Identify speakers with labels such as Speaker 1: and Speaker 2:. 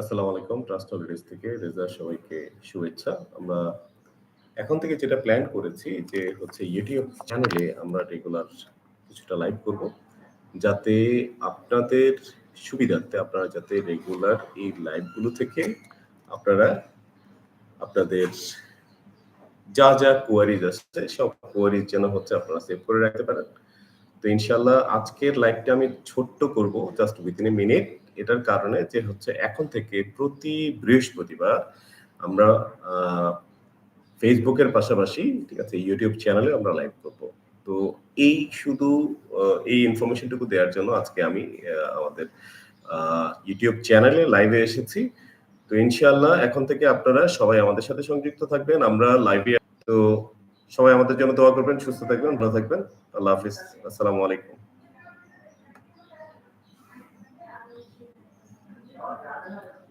Speaker 1: আসসালামু আলাইকুম trust holidays থেকে রেজা সবাইকে শুভেচ্ছা। আমরা এখন থেকে যেটা প্ল্যান করেছি যে হচ্ছে ইউটিউব চ্যানেলে আমরা রেগুলার কিছুটা লাইভ করব, যাতে আপনাদের সুবিধার্থে আপনারা যাতে রেগুলার এই লাইভগুলো থেকে আপনারা আপনাদের যা যা কোয়ারিজ আসছে, সব কোয়ারিজ যেন হচ্ছে আপনারা সেভ করে রাখতে পারেন। তো ইনশাল্লাহ আজকের লাইভটা আমি ছোট্ট করব জাস্ট উইথিন এ মিনিট এটার কারণে যে হচ্ছে এখন থেকে প্রতি বৃহস্পতিবার আমরা ফেসবুকের পাশাপাশি, ঠিক আছে ইউটিউব চ্যানেলে আমরা লাইভ করব। তো এই শুধু এই ইনফরমেশনটুকু দেওয়ার জন্য আজকে আমি আমাদের ইউটিউব চ্যানেলে লাইভে এসেছি। তো ইনশাল্লাহ এখন থেকে আপনারা সবাই আমাদের সাথে সংযুক্ত থাকবেন। আমরা লাইভে তো সবাই আমাদের জন্য দোয়া করবেন, সুস্থ থাকবেন, ভালো থাকবেন আল্লাহ হাফিজ আসসালামু আলাইকুম Thank you.